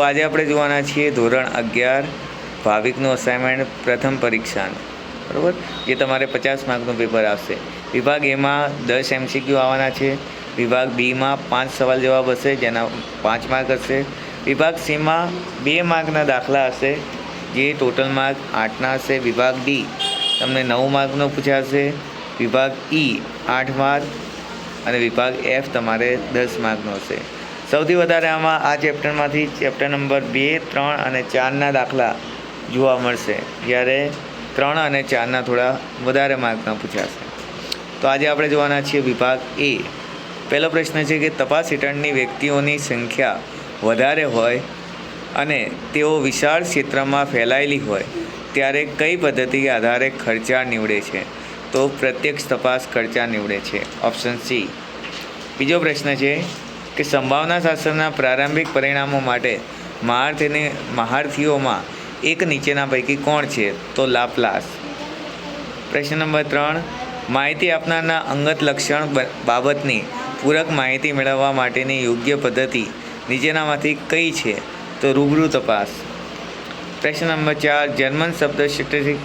આજે આપણે જોવાના છીએ ધોરણ અગિયાર, ભાવિકનું અસાઇનમેન્ટ પ્રથમ પરીક્ષાનું. બરાબર? જે તમારે પચાસ માર્કનું પેપર આવશે. વિભાગ એમાં દસ એમસીક્યુ આવવાના છે. વિભાગ બીમાં પાંચ સવાલ જવાબ હશે, જેના પાંચ માર્ક હશે. વિભાગ સીમાં બે માર્કના દાખલા હશે, જે ટોટલ માર્ક આઠના હશે. વિભાગ ડી, તમને નવ માર્કનો પૂછાશે વિભાગ ઈ, આઠ માર્ક. અને વિભાગ એફ તમારે દસ માર્કનો હશે. સૌથી વધારે આમાં આ ચેપ્ટરમાંથી ચેપ્ટર નંબર બે, ત્રણ અને ચારના દાખલા જોવા મળશે. જ્યારે ત્રણ અને ચારના થોડા વધારે માર્કના પૂછાશે. તો આજે આપણે જોવાના છીએ વિભાગ એ. પહેલો પ્રશ્ન છે કે તપાસ હેઠળની વ્યક્તિઓની સંખ્યા વધારે હોય અને તેઓ વિશાળ ક્ષેત્રમાં ફેલાયેલી હોય, ત્યારે કઈ પદ્ધતિ આધારે ખર્ચા નીવડે છે? તો પ્રત્યક્ષ તપાસ ખર્ચા નીવડે છે. Option C. બીજો પ્રશ્ન છે કે સંભાવના શાસ્ત્રના પ્રારંભિક પરિણામો માટે મહારથીની મહારથીઓમાં એક નીચેના પૈકી કોણ છે? તો લાપલાસ. પ્રશ્ન નંબર ત્રણ, માહિતી આપનારના અંગત લક્ષણ બાબતની પૂરક માહિતી મેળવવા માટેની યોગ્ય પદ્ધતિ નીચેનામાંથી કઈ છે? તો રૂબરૂ તપાસ. પ્રશ્ન નંબર ચાર, જર્મન શબ્દ સ્ટેટિસ્ટિક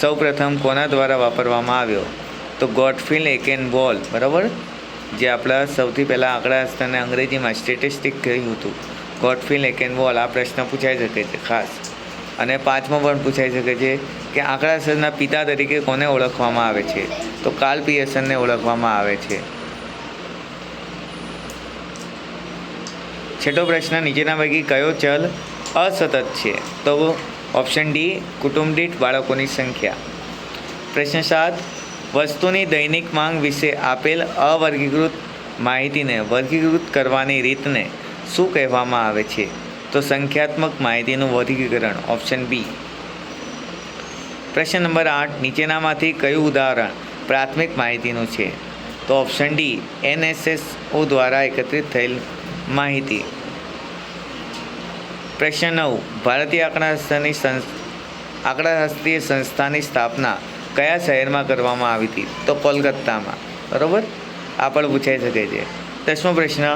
સૌપ્રથમ કોના દ્વારા વાપરવામાં આવ્યો? તો ગોડફિલ એકેન બોલ, બરાબર? જે આપણા સૌથી પહેલાં આંકડા સ્થાને અંગ્રેજીમાં સ્ટેટિસ્ટિક કહ્યું હતું. ગોડફિલ એકેન બોલ આ પ્રશ્ન પૂછાઈ શકે છે, ખાસ. અને પાંચમો પણ પૂછાઈ શકે છે કે આંકડાશાસ્ત્રના પિતા તરીકે કોને ઓળખવામાં આવે છે? તો કાર્લ પિયર્સનને ઓળખવામાં આવે છે. છઠ્ઠો પ્રશ્ન, નીચેના પૈકી કયો ચલ અસતત છે? તો ઓપ્શન ડી કુટુંબ દીઠ બાળકોની સંખ્યા. પ્રશ્ન સાત વસ્તુની દૈનિક માંગ વિશે આપેલ અવર્ગીકૃત માહિતીને વર્ગીકૃત કરવાની રીતને શું કહેવામાં આવે છે? તો સંખ્યાત્મક માહિતીનું વર્ગીકરણ, ઓપ્શન બી. પ્રશ્ન નંબર આઠ, નીચેનામાંથી કયું ઉદાહરણ પ્રાથમિક માહિતીનું છે? તો ઓપ્શન ડી, એનએસએસઓ દ્વારા એકત્રિત થયેલ માહિતી. પ્રશ્ન નવ, ભારતીય આંકડાશાસ્ત્રની આંકડાશાસ્ત્રીય સંસ્થાની સ્થાપના કયા શહેરમાં કરવામાં આવી હતી? તો કોલકાતામાં. બરાબર? આ પણ પૂછાઈ શકે છે. દસમો પ્રશ્ન,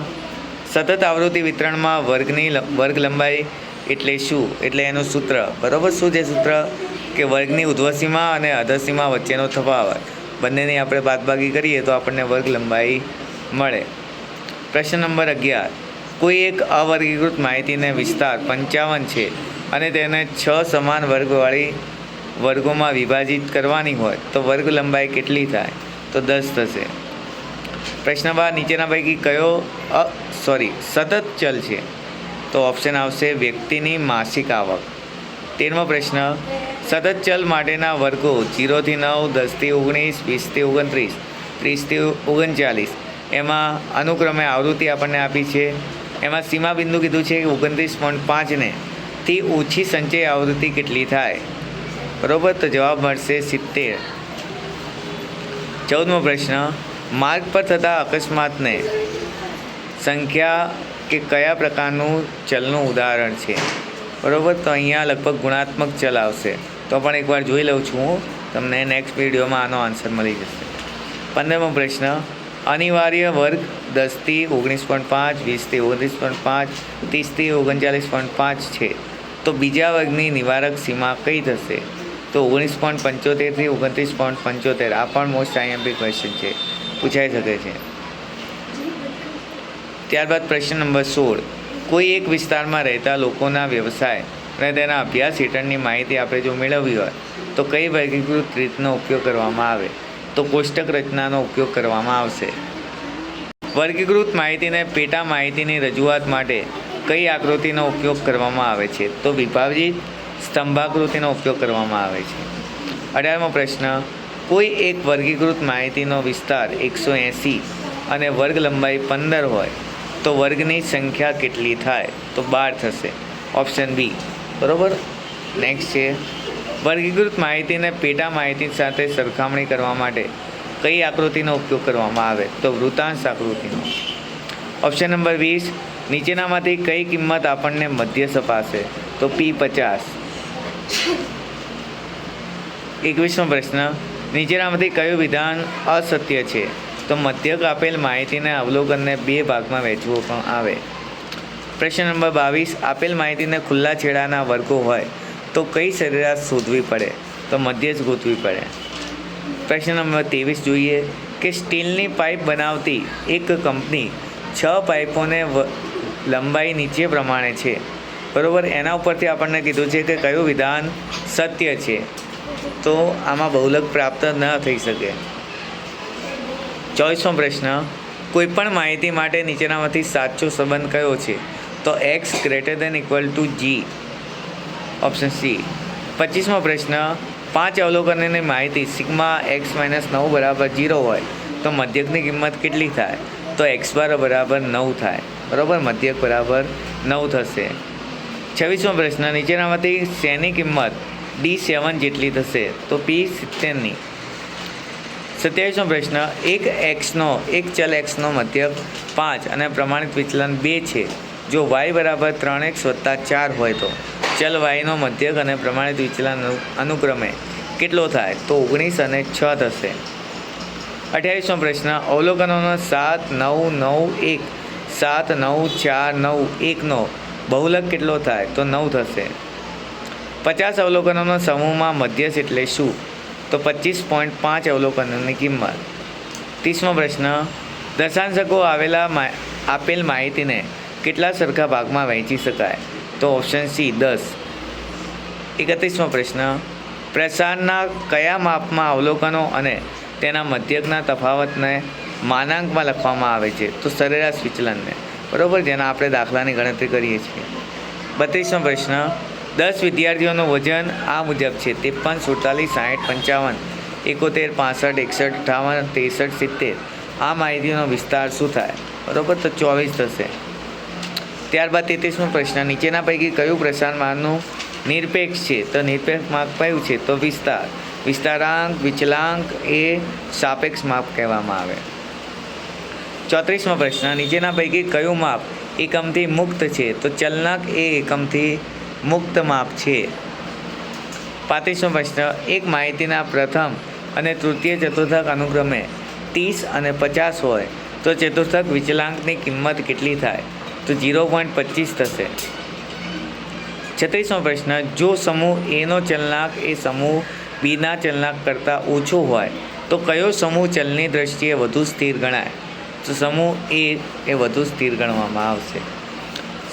સતત આવૃત્તિ વિતરણમાં વર્ગની વર્ગ લંબાઈ એટલે શું? એટલે એનું સૂત્ર. બરાબર? શું છે સૂત્ર? કે વર્ગની ઉધ્વસીમા અને અધસીમા વચ્ચેનો તફાવત. બંનેની આપણે બાદબાકી કરીએ તો આપણને વર્ગ લંબાઈ મળે. પ્રશ્ન નંબર અગિયાર. કોઈ એક અવર્ગીકૃત માહિતીને વિસ્તાર પંચાવન છે અને તેને છ સમાન વર્ગવાળી વર્ગોમાં વિભાજિત કરવાની હોય તો વર્ગ લંબાઈ કેટલી થાય? તો દસ થશે. પ્રશ્ન બાર નીચેના પૈકી કયો, અ સોરી સતત ચલ છે? તો ઓપ્શન આવશે વ્યક્તિની માસિક આવક. તેરમો પ્રશ્ન, સતત ચલ માટેના વર્ગો જીરોથી નવ, દસથી ઓગણીસ, વીસથી ઓગણત્રીસ, ત્રીસથી ઓગણચાલીસ. એમાં અનુક્રમે આવૃત્તિ આપણને આપી છે. એમાં સીમા બિંદુ કીધું છે કે ઓગણત્રીસ પોઈન્ટ પાંચને થી ઓછી સંચય આવૃત્તિ કેટલી થાય? બરોબર? તો જવાબ મળશે સિત્તેર. ચૌદમો પ્રશ્ન, માર્ગ પર થતા અકસ્માતને સંખ્યા કે કયા પ્રકારનું ચલનું ઉદાહરણ છે? બરોબર? તો અહીંયા લગભગ ગુણાત્મક ચલ આવશે. તો પણ એકવાર જોઈ લઉં છું હું. તમને નેક્સ્ટ વિડીયોમાં આનો આન્સર મળી જશે. પંદરમો પ્રશ્ન, અનિવાર્ય વર્ગ દસથી ઓગણીસ પોઈન્ટ પાંચ, વીસથી ઓગણીસ પોઈન્ટ પાંચ, ત્રીસથી ઓગણચાલીસ પોઈન્ટ પાંચ છે. તો બીજા વર્ગની નિવારક સીમા કઈ થશે? તો ઓગણીસ પોઈન્ટ પંચોતેરથી ઓગણત્રીસ પોઈન્ટ પંચોતેર. આ પણ મોસ્ટ આઈએમપી ક્વેશ્ચન છે. પૂછાઈ શકે છે. ત્યારબાદ પ્રશ્ન નંબર સોળ. કોઈ એક વિસ્તારમાં રહેતા લોકોના વ્યવસાય અને તેના અભ્યાસ હેઠળની માહિતી આપણે જો મેળવવી હોય, તો કઈ વર્ગીકૃત રીતનો ઉપયોગ કરવામાં આવે? તો કોષ્ટક રચનાનો ઉપયોગ કરવામાં આવશે. વર્ગીકૃત માહિતીને પેટા માહિતીની રજૂઆત માટે કઈ આકૃતિનો ઉપયોગ કરવામાં આવે છે? તો વિભાજિત સ્તંભાકૃતિનો ઉપયોગ કરવામાં આવે છે. અઢારમો પ્રશ્ન, કોઈ એક વર્ગીકૃત માહિતીનો વિસ્તાર એકસો એંસી અને વર્ગ લંબાઈ પંદર હોય, તો વર્ગની સંખ્યા કેટલી થાય? તો બાર થશે. ઓપ્શન બી, બરોબર? નેક્સ્ટ છે, વર્ગીકૃત માહિતીને પેટા માહિતી સાથે સરખામણી કરવા માટે કઈ આકૃતિનો ઉપયોગ કરવામાં આવે? તો વૃતાંશ આકૃતિનો. ઓપ્શન નંબર વીસ, નીચેનામાંથી કઈ કિંમત આપણને મધ્ય સપાશે તો પી પચાસ. એકવીસમો પ્રશ્ન. નીચેનામાંથી કયું વિધાન અસત્ય છે? તો મધ્યક આપેલ માહિતીને અવલોકનને બે ભાગમાં વહેંચવું પણ આવે. પ્રશ્ન નંબર બાવીસ. આપેલ માહિતીને ખુલ્લા છેડાના વર્ગો હોય તો કઈ સરેરાશ શોધવી પડે? તો મધ્ય જ ગોતવી પડે. પ્રશ્ન નંબર ત્રેવીસ જોઈએ કે સ્ટીલની પાઇપ બનાવતી એક કંપની છ પાઇપોને લંબાઈ નીચે પ્રમાણે છે. બરોબર, એના ઉપરથી આપણને કીધું છે કે કયું વિધાન સત્ય છે. તો આમાં બહુલક પ્રાપ્ત ન થઈ શકે. ચોવીસમો પ્રશ્ન, કોઈપણ માહિતી માટે નીચેનામાંથી સાચો સંબંધ કયો છે? તો X greater than equal to G option C પચીસમો પ્રશ્ન, પાંચ અવલોકનની માહિતી સિગ્મા એક્સ માઇનસ નવ બરાબર જીરો હોય, તો મધ્યકની કિંમત કેટલી થાય? તો એક્સ બાર બરાબર નવ થાય. બરાબર, મધ્યક બરાબર નવ થશે. છવ્વીસમો પ્રશ્ન, નીચેનામાંથી શેની કિંમત ડી સેવન જેટલી થશે? તો પી સિત્તેરની. સત્યાવીસમો પ્રશ્ન, એક એક્સનો, એક ચલ એક્સનો મધ્યક પાંચ અને પ્રમાણિત વિચલન બે છે. જો વાય બરાબર ત્રણ એક્સ વત્તા ચાર હોય તો? ચલ વાયનો મધ્યક અને પ્રમાણિત વિચલન અનુક્રમે કેટલો થાય? તો ઓગણીસ અને છ થશે. અઠ્યાવીસમો પ્રશ્ન, અવલોકનોનો સાત નવ નવ એક, સાત નવ ચાર નવ એકનો બહુલક કેટલો થાય તો નવ થશે. પચાસ અવલોકનોનો સમૂહમાં મધ્યસ એટલે શું? તો પચીસ પોઈન્ટ પાંચ અવલોકનોની કિંમત. ત્રીસમો પ્રશ્ન દર્શાંશકો આવેલા આપેલ માહિતીને કેટલા સરખા ભાગમાં વહેંચી શકાય? તો ઓપ્શન સી, દસ. એકત્રીસમો પ્રશ્ન, પ્રસારના કયા માપમાં અવલોકનો અને તેના મધ્યકના તફાવતને માનાંકમાં લખવામાં આવે છે? તો સરેરાશ વિચલનને. બરાબર જેના આપણે દાખલાની ગણતરી કરીએ છીએ. બત્રીસમો પ્રશ્ન, દસ વિદ્યાર્થીઓનું વજન આ મુજબ છે, ત્રેપન, સુડતાલીસ સાઠ પંચાવન, એકોતેર, પાસઠ, એકસઠ, અઠાવન, ત્રેસઠ, સિત્તેર. આ માહિતીનો વિસ્તાર શું થાય? બરાબર, તો ચોવીસ થશે. ત્યારબાદ તેત્રીસમો પ્રશ્ન, નીચેના પૈકી કયું પ્રસારમાનનું નિરપેક્ષ છે? તો નિરપેક્ષ માપ કયું છે? તો વિસ્તાર. વિસ્તારાંક, વિચલાંક એ સાપેક્ષ માપ કહેવામાં આવે. ચોત્રીસમો પ્રશ્ન, નીચેના પૈકી કયું માપ એકમથી મુક્ત છે? તો ચલનાંક એ એકમથી મુક્ત માપ છે. પાંત્રીસમો પ્રશ્ન, એક માહિતીના પ્રથમ અને તૃતીય ચતુર્થક અનુક્રમે ત્રીસ અને પચાસ હોય, તો ચતુર્થક વિચલાંકની કિંમત કેટલી થાય? તો ઝીરો પોઈન્ટ પચીસ થશે. છત્રીસમો પ્રશ્ન, જો સમૂહ એનો ચલનાંક એ સમૂહ બીના ચલનાંક કરતાં ઓછો હોય, તો કયો સમૂહ ચલની દ્રષ્ટિએ વધુ સ્થિર ગણાય? તો સમૂહ એ એ વધુ સ્થિર ગણવામાં આવશે.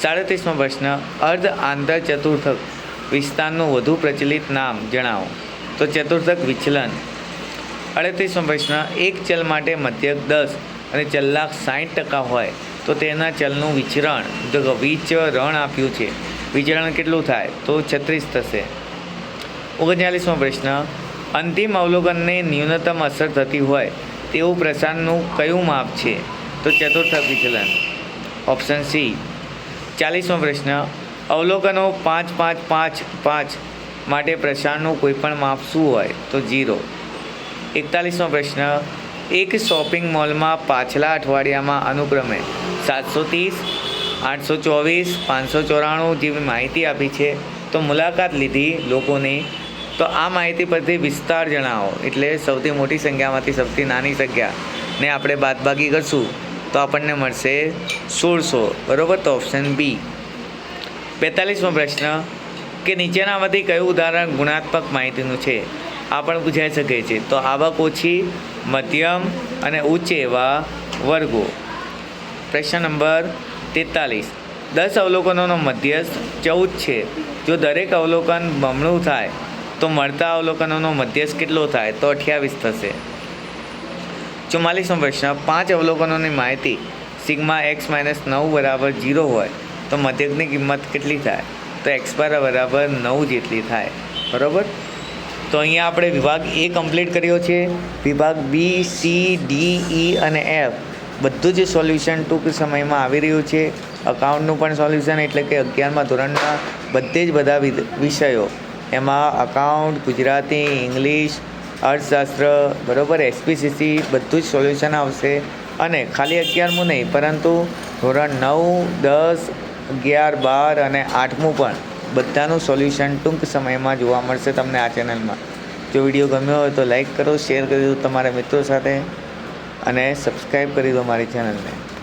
સાડત્રીસમો પ્રશ્ન, અર્ધ આંતર ચતુર્થક વિસ્તારનું વધુ પ્રચલિત નામ જણાવો. તો ચતુર્થક વિચલન. અડત્રીસમો પ્રશ્ન, એક ચલ માટે મધ્યક દસ અને ચલ્લાક સાઠ ટકા હોય, તો તેના ચલનું વિચરણ, જો વિચરણ આપ્યું છે. વિચરણ કેટલું થાય? તો છત્રીસ થશે. ઓગણચાલીસમો પ્રશ્ન, અંતિમ અવલોકનને ન્યૂનતમ અસર થતી હોય તેવું પ્રસારનું કયું માપ છે? તો ચતુર્થ વિચલન. ઓપ્શન સી ચાલીસમો પ્રશ્ન. અવલોકનો પાંચ પાંચ પાંચ પાંચ માટે પ્રસારનું કોઈપણ માપ શું હોય? તો જીરો એકતાલીસમો પ્રશ્ન. એક શોપિંગ મોલમાં પાછલા અઠવાડિયામાં અનુક્રમે સાતસો ત્રીસ, આઠસો ચોવીસ, પાંચસો ચોરાણું જેવી માહિતી આપી છે. તો મુલાકાત લીધી લોકોની તો આ માહિતી પરથી વિસ્તાર જણાવો. એટલે સૌથી મોટી સંખ્યામાંથી સૌથી નાની સંખ્યાને આપણે બાદબાકી કરશું. તો આપણને મળશે સોળસો. બરાબર? તો ઓપ્શન બી બેતાલીસમો પ્રશ્ન. કે નીચેનામાંથી કયું ઉદાહરણ ગુણાત્મક માહિતીનું છે? આ પણ પૂછાઈ શકે છે. તો આવક ઓછી, મધ્યમ અને ઉચ્ચ એવા વર્ગો. પ્રશ્ન નંબર તેતાલીસ. દસ અવલોકનોનો મધ્યસ્થ ચૌદ છે. જો દરેક અવલોકન બમણું થાય તો મળતા અવલોકનોનો મધ્યસ્થ કેટલો થાય તો અઠ્યાવીસ થશે. ચુમ્માલીસમો પ્રશ્ન, પાંચ અવલોકનોની માહિતી સિગ્મા એક્સ માઇનસ નવ બરાબર જીરો હોય તો મધ્યકની કિંમત કેટલી થાય? તો એક્સ બાર બરાબર નવ જેટલી થાય. બરાબર? તો અહીંયા આપણે વિભાગ એ કમ્પ્લીટ કર્યો છે. વિભાગ બી, સી, ડી, ઈ અને એફ બધું જ સોલ્યુશન ટૂંક સમયમાં આવી રહ્યું છે. અકાઉન્ટનું પણ સોલ્યુશન એટલે કે અગિયારમાં ધોરણના બધે જ બધા વિષયો એમાં અકાઉન્ટ ગુજરાતી ઇંગ્લિશ અર્થશાસ્ત્ર, બરાબર એસપીસીસી બધું જ સોલ્યુશન આવશે. અને ખાલી અગિયારમું નહીં, પરંતુ ધોરણ નવ, દસ, અગિયાર, બાર અને આઠમું પણ બધાનું સોલ્યુશન ટૂંક સમયમાં જોવા મળશે તમને આ ચેનલમાં જો વીડિયો ગમ્યો હોય તો લાઈક કરો શેર કરી દો તમારા મિત્રો સાથે અને સબસ્ક્રાઈબ કરી દો મારી ચેનલને